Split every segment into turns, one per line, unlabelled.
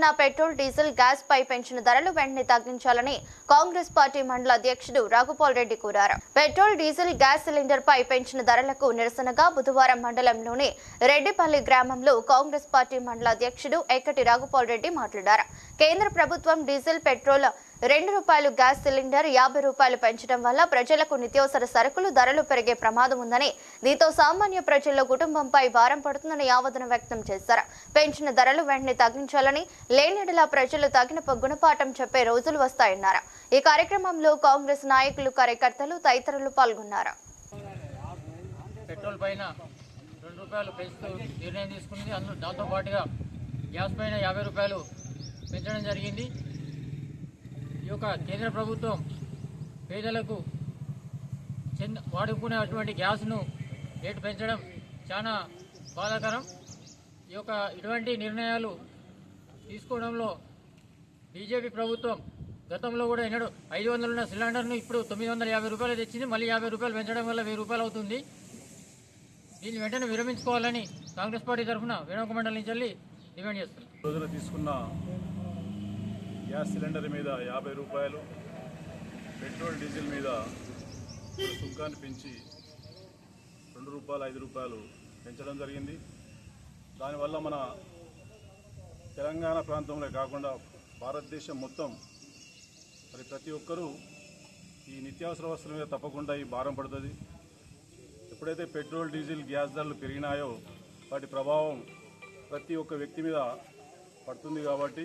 పెంచిన petrol diesel gas పై పెంచిన ధరలు వెంటనే తగ్గించాలని కాంగ్రెస్ పార్టీ మండల అధ్యక్షుడు రాఘుపాల్ రెడ్డి కోరారు. పెట్రోల్ డీజిల్ గ్యాస్ సిలిండర్ పై పెంచిన ధరలకు నిరసనగా బుధవారం మండలంలోని రెడ్డిపల్లి గ్రామంలో కాంగ్రెస్ పార్టీ మండల అధ్యక్షుడు ఎక్కటి రాఘుపాల్ రెడ్డి మాట్లాడారు. కేంద్ర ప్రభుత్వం డీజిల్ పెట్రోల్ రెండు రూపాయలు గ్యాస్ సిలిండర్ యాభై రూపాయలు పెంచడం వల్ల ప్రజలకు నిత్యావసర సరుకులు ధరలు పెరిగే ప్రమాదం ఉందని దీంతో సామాన్య ప్రజల్లో కుటుంబంపై భారం పడుతుందని ఆవేదన వ్యక్తం చేశారు. పెంచిన ధరలు వెంటనే తగ్గించాలని లేనిడలా ప్రజలు తగిన గుణపాఠం చెప్పే రోజులు వస్తాయన్నారు. ఈ కార్యక్రమంలో కాంగ్రెస్ నాయకులు కార్యకర్తలు తదితరులు పాల్గొన్నారు.
పెట్రోల్ పైన రెండు రూపాయలు పెంచుతూ నిర్ణయం తీసుకుంది అందులో దాంతో పాటుగా గ్యాస్ పైన యాభై రూపాయలు పెంచడం జరిగింది. యొక్క కేంద్ర ప్రభుత్వం పేదలకు చెంద వాడుకునేటువంటి గ్యాస్ను రేటు పెంచడం చాలా బాధాకరం. ఈ యొక్క ఇటువంటి నిర్ణయాలు తీసుకోవడంలో బీజేపీ ప్రభుత్వం గతంలో కూడా ఎన్నడు ఐదు వందలు ఉన్న సిలిండర్ను ఇప్పుడు తొమ్మిది వందల యాభై రూపాయలు తెచ్చింది. మళ్ళీ యాభై రూపాయలు పెంచడం వల్ల వెయ్యి రూపాయలు అవుతుంది. దీన్ని వెంటనే విరమించుకోవాలని కాంగ్రెస్ పార్టీ తరఫున వేణుక మండలి నుంచి వెళ్ళి డిమాండ్ చేస్తున్నాం
రోజున తీసుకున్న గ్యాస్ సిలిండర్ మీద యాభై రూపాయలు పెట్రోల్ డీజిల్ మీద సుంకాన్ని పెంచి రెండు రూపాయలు ఐదు రూపాయలు పెంచడం జరిగింది. దానివల్ల మన తెలంగాణ ప్రాంతంలో కాకుండా భారతదేశం మొత్తం మరి ప్రతి ఒక్కరూ ఈ నిత్యావసర వస్తువుల మీద తప్పకుండా ఈ భారం పడుతుంది. ఎప్పుడైతే పెట్రోల్ డీజిల్ గ్యాస్ ధరలు పెరిగినాయో వాటి ప్రభావం ప్రతి ఒక్క వ్యక్తి మీద పడుతుంది కాబట్టి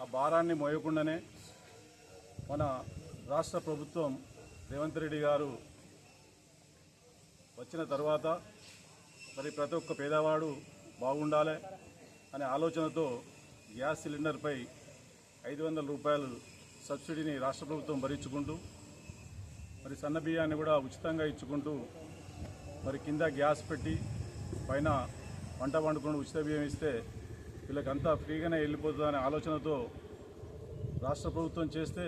ఆ భారాన్ని మోయకుండానే మన రాష్ట్ర ప్రభుత్వం రేవంత్ రెడ్డి గారు వచ్చిన తర్వాత మరి ప్రతి ఒక్క పేదవాడు బాగుండాలి అనే ఆలోచనతో గ్యాస్ సిలిండర్పై ఐదు వందల రూపాయలు సబ్సిడీని రాష్ట్ర ప్రభుత్వం భరించుకుంటూ మరి సన్న బియ్యాన్ని కూడా ఉచితంగా ఇచ్చుకుంటూ మరి కింద గ్యాస్ పెట్టి పైన వంట వండుకుని ఉచిత బియ్యం ఇస్తే వీళ్ళకంతా ఫ్రీగానే వెళ్ళిపోతుందనే ఆలోచనతో రాష్ట్ర ప్రభుత్వం చేస్తే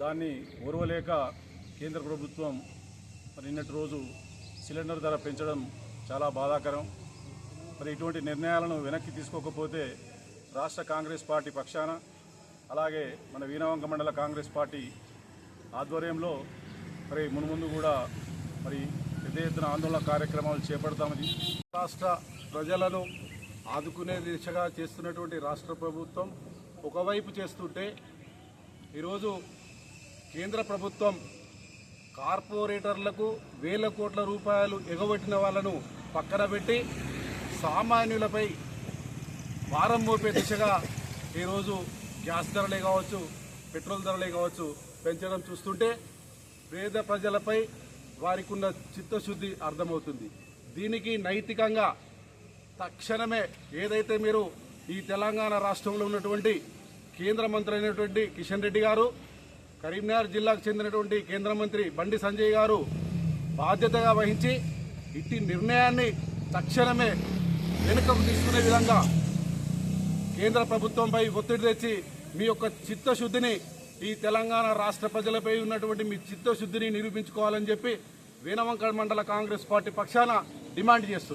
దాన్ని ఓర్వలేక కేంద్ర ప్రభుత్వం మరి నిన్నటి రోజు సిలిండర్ ధర పెంచడం చాలా బాధాకరం. మరి ఇటువంటి నిర్ణయాలను వెనక్కి తీసుకోకపోతే రాష్ట్ర కాంగ్రెస్ పార్టీ పక్షాన అలాగే మన వీణవంక మండల కాంగ్రెస్ పార్టీ ఆధ్వర్యంలో మరి మున్ముందు కూడా మరి పెద్ద ఎత్తున ఆందోళన కార్యక్రమాలు చేపడతామని రాష్ట్ర ప్రజలను ఆదుకునే దిశగా చేస్తున్నటువంటి రాష్ట్ర ప్రభుత్వం ఒకవైపు చేస్తుంటే ఈరోజు కేంద్ర ప్రభుత్వం కార్పొరేటర్లకు వేల కోట్ల రూపాయలు ఎగబెట్టిన వాళ్ళను పక్కన పెట్టి సామాన్యులపై భారం మోపే దిశగా ఈరోజు గ్యాస్ ధరలే కావచ్చు పెట్రోల్ ధరలే కావచ్చు పెంచడం చూస్తుంటే పేద ప్రజలపై వారికి ఉన్న చిత్తశుద్ధి అర్థమవుతుంది. దీనికి నైతికంగా తక్షణమే ఏదైతే మీరు ఈ తెలంగాణ రాష్ట్రంలో ఉన్నటువంటి కేంద్ర మంత్రి అయినటువంటి కిషన్ రెడ్డి గారు కరీంనగర్ జిల్లాకు చెందినటువంటి కేంద్ర మంత్రి బండి సంజయ్ గారు బాధ్యతగా వహించి ఇట్టి నిర్ణయాన్ని తక్షణమే వెనుకకు తీసుకునే విధంగా కేంద్ర ప్రభుత్వంపై ఒత్తిడి తెచ్చి మీ యొక్క చిత్తశుద్ధిని ఈ తెలంగాణ రాష్ట్ర ప్రజలపై ఉన్నటువంటి మీ చిత్తశుద్ధిని నిరూపించుకోవాలని చెప్పి వీణవంకడ మండల కాంగ్రెస్ పార్టీ పక్షాన డిమాండ్ చేస్తున్నారు.